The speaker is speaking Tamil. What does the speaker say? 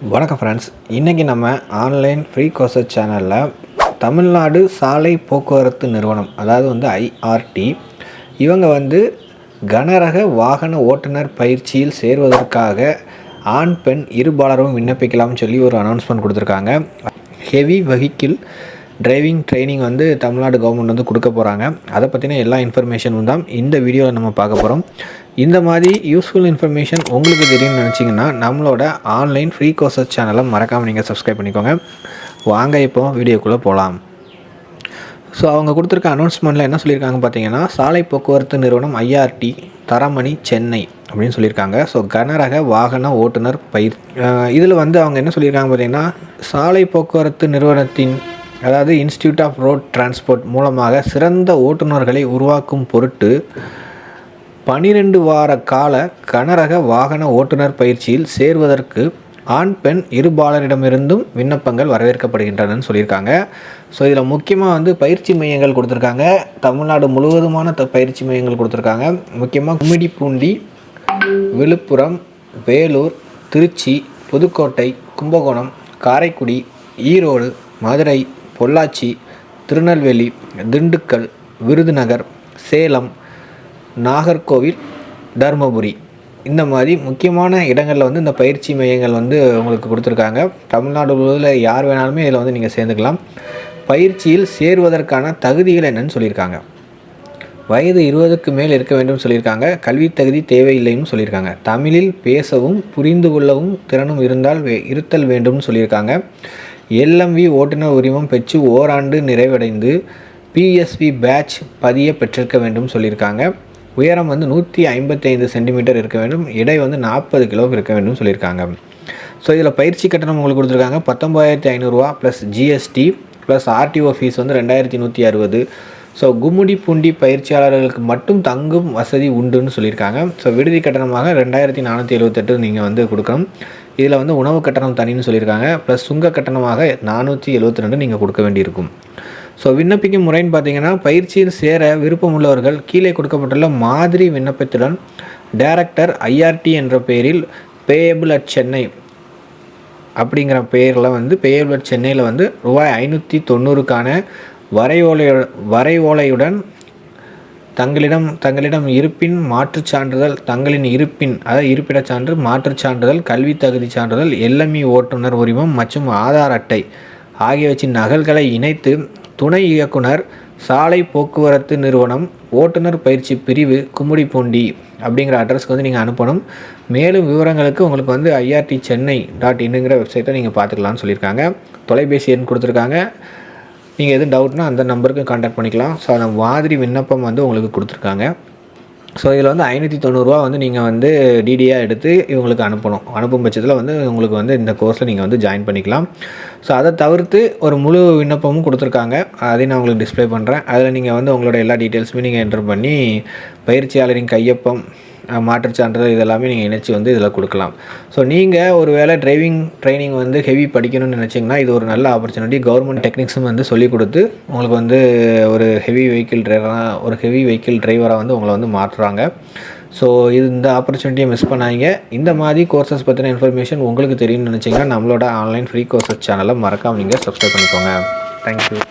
வணக்கம் ஃப்ரெண்ட்ஸ் இன்றைக்கி நம்ம ஆன்லைன் ஃப்ரீ கோர்சஸ் சேனலில் தமிழ்நாடு சாலை போக்குவரத்து நிறுவனம் அதாவது வந்து ஐஆர்டி இவங்க வந்து கனரக வாகன ஓட்டுநர் பயிற்சியில் சேர்வதற்காக ஆண் பெண் இருபாலரும் விண்ணப்பிக்கலாம்னு சொல்லி ஒரு அனௌன்ஸ்மெண்ட் கொடுத்துருக்காங்க. ஹெவி வெஹிக்கிள் டிரைவிங் ட்ரைனிங் வந்து தமிழ்நாடு கவர்மெண்ட் வந்து கொடுக்க போகிறாங்க அதை பற்றின எல்லா இன்ஃபர்மேஷனும் தான் இந்த வீடியோவில் நம்ம பார்க்க போகிறோம் இந்த மாதிரி யூஸ்ஃபுல் இன்ஃபர்மேஷன் உங்களுக்கு தெரியும்னு நினச்சிங்கன்னா நம்மளோட ஆன்லைன் ஃப்ரீ கோர்சஸ் சேனலை மறக்காமல் நீங்கள் சப்ஸ்கிரைப் பண்ணிக்கோங்க. வாங்க இப்போ வீடியோக்குள்ளே போகலாம் ஸோ அவங்க கொடுத்துருக்க அனௌன்ஸ்மெண்ட்டில் என்ன சொல்லியிருக்காங்க பார்த்தீங்கன்னா சாலை போக்குவரத்து நிறுவனம் ஐஆர்டி தரமணி சென்னை அப்படின்னு சொல்லியிருக்காங்க. ஸோ கனரக வாகன ஓட்டுநர் பயிர் இதில் வந்து அவங்க என்ன சொல்லியிருக்காங்க பார்த்தீங்கன்னா சாலை போக்குவரத்து நிறுவனத்தின் அதாவது இன்ஸ்டியூட் ஆஃப் ரோட் டிரான்ஸ்போர்ட் மூலமாக சிறந்த ஓட்டுநர்களை உருவாக்கும் பொருட்டு பனிரெண்டு வார கால கனரக வாகன ஓட்டுநர் பயிற்சியில் சேர்வதற்கு ஆண் பெண் இருபாலரிடமிருந்தும் விண்ணப்பங்கள் வரவேற்கப்படுகின்றனன்னு சொல்லியிருக்காங்க. ஸோ இதில் முக்கியமாக வந்து பயிற்சி மையங்கள் கொடுத்துருக்காங்க. தமிழ்நாடு முழுவதுமான த பயிற்சி மையங்கள் கொடுத்துருக்காங்க. முக்கியமாக கும்மிடிப்பூண்டி விழுப்புரம் வேலூர் திருச்சி புதுக்கோட்டை கும்பகோணம் காரைக்குடி ஈரோடு மதுரை பொள்ளாச்சி திருநெல்வேலி திண்டுக்கல் விருதுநகர் சேலம் நாகர்கோவில் தருமபுரி. இந்த மாதிரி முக்கியமான இடங்களில் வந்து இந்த பயிற்சி மையங்கள் வந்து உங்களுக்கு கொடுத்துருக்காங்க. தமிழ்நாடு முழுவதில் யார் வேணாலுமே இதில் வந்து நீங்கள் சேர்ந்துக்கலாம். பயிற்சியில் சேருவதற்கான தகுதிகள் என்னன்னு சொல்லியிருக்காங்க. வயது இருபதுக்கு மேல் இருக்க வேண்டும் சொல்லியிருக்காங்க. கல்வி தகுதி தேவையில்லைன்னு சொல்லியிருக்காங்க. தமிழில் பேசவும் புரிந்து கொள்ளவும் திறனும் இருந்தால் வே இருத்தல் வேண்டும்னு சொல்லியிருக்காங்க. எல்எம்வி ஓட்டுநர் உரிமம் பெற்று ஓராண்டு நிறைவடைந்து பிஎஸ்வி பேட்ச் பதிய பெற்றிருக்க வேண்டும் சொல்லியிருக்காங்க. உயரம் வந்து நூற்றி ஐம்பத்தைந்து சென்டிமீட்டர் இருக்க வேண்டும். இடை வந்து நாற்பது கிலோ இருக்க வேண்டும் சொல்லியிருக்காங்க. ஸோ இதில் பயிற்சி கட்டணம் உங்களுக்கு கொடுத்துருக்காங்க. பத்தொம்பதாயிரத்தி ஐநூறுரூவா plus GST plus RTO fee வந்து ரெண்டாயிரத்தி நூற்றி அறுபது. ஸோ கும்முடி பூண்டி பயிற்சியாளர்களுக்கு மட்டும் தங்கும் வசதி உண்டுன்னு சொல்லியிருக்காங்க. ஸோ விடுதி கட்டணமாக ரெண்டாயிரத்தி நானூற்றி எழுபத்தெட்டு நீங்கள் வந்து கொடுக்கணும். இதில் வந்து உணவு கட்டணம் தனின்னு சொல்லியிருக்காங்க. ப்ளஸ் சுங்க கட்டணமாக நானூற்றி எழுபத்தி ரெண்டு நீங்கள் கொடுக்க வேண்டியிருக்கும். ஸோ விண்ணப்பிக்கும் முறைன்னு பார்த்தீங்கன்னா பயிற்சியில் சேர விருப்பம் உள்ளவர்கள் கீழே கொடுக்கப்பட்டுள்ள மாதிரி விண்ணப்பத்துடன் டைரக்டர் ஐஆர்டி என்ற பெயரில் பேயபிள் அட் சென்னை அப்படிங்கிற பெயரில் வந்து பேயபிள் அட் சென்னையில் வந்து ரூபாய் ஐநூற்றி தொண்ணூறுக்கான வரைவோலை வரைவோலையுடன் தங்களிடம் தங்களிடம் இருப்பின் மாற்றுச் சான்றிதழ் தங்களின் இருப்பின் அதாவது இருப்பிடச் சான்று மாற்றுச் சான்றிதழ் கல்வி தகுதி சான்றிதழ் எல்எம்இ ஓட்டுநர் உரிமம் மற்றும் ஆதார் அட்டை ஆகியவற்றின் நகல்களை இணைத்து துணை இயக்குனர் சாலை போக்குவரத்து நிறுவனம் ஓட்டுநர் பயிற்சி பிரிவு கும்முடிப்பூண்டி அப்படிங்கிற அட்ரஸ்க்கு வந்து நீங்கள் அனுப்பணும். மேலும் விவரங்களுக்கு உங்களுக்கு வந்து ஐஆர்டி சென்னை டாட் இன்னுங்கிற வெப்சைட்டை நீங்கள் பார்த்துக்கலாம்னு சொல்லியிருக்காங்க. தொலைபேசி எண் கொடுத்துருக்காங்க. நீங்கள் எதுவும் டவுட்னா அந்த நம்பருக்கு கான்டாக்ட் பண்ணிக்கலாம். ஸோ அந்த மாதிரி விண்ணப்பம் வந்து உங்களுக்கு கொடுத்துருக்காங்க. ஸோ இதில் வந்து ஐநூற்றி தொண்ணூறுரூவா வந்து நீங்கள் வந்து டிடியாக எடுத்து இவங்களுக்கு அனுப்பணும். அனுப்பும் பட்சத்தில் வந்து உங்களுக்கு வந்து இந்த கோர்ஸில் நீங்கள் வந்து ஜாயின் பண்ணிக்கலாம். ஸோ அதை தவிர்த்து ஒரு முழு விண்ணப்பமும் கொடுத்துருக்காங்க. அதையும் நான் உங்களுக்கு டிஸ்பிளே பண்ணுறேன் அதில் நீங்கள் வந்து உங்களோட எல்லா டீட்டெயில்ஸுமே நீங்கள் என்டர் பண்ணி பயிற்சியாளரின் கையொப்பம் மாற்று சான்றிதழ் இதெல்லாமே நீங்கள் இணைச்சி வந்து இதில் கொடுக்கலாம். ஸோ நீங்கள் ஒரு வேளை டிரைவிங் ட்ரைனிங் வந்து ஹெவி படிக்கணும்னு நினச்சிங்கன்னா இது ஒரு நல்ல ஆப்பர்ச்சுனிட்டி கவர்மெண்ட் டெக்னிக்ஸும் வந்து சொல்லிக் கொடுத்து உங்களுக்கு வந்து ஒரு ஹெவி வெஹிக்கிள் டிரைவராக ஒரு ஹெவி வெஹிக்கிள் டிரைவராக வந்து உங்களை வந்து மாற்றுறாங்க. ஸோ இது இந்த ஆப்பர்ச்சுனிட்டியை மிஸ் பண்ணாங்க இந்த மாதிரி கோர்சஸ் பற்றின இன்ஃபர்மேஷன் உங்களுக்கு தெரியும்னு நினச்சிங்கன்னா நம்மளோட ஆன்லைன் ஃப்ரீ கோர்சஸ் சேனலை மறக்காமல் நீங்கள் சப்ஸ்கிரைப் பண்ணிக்கோங்க. தேங்க்யூ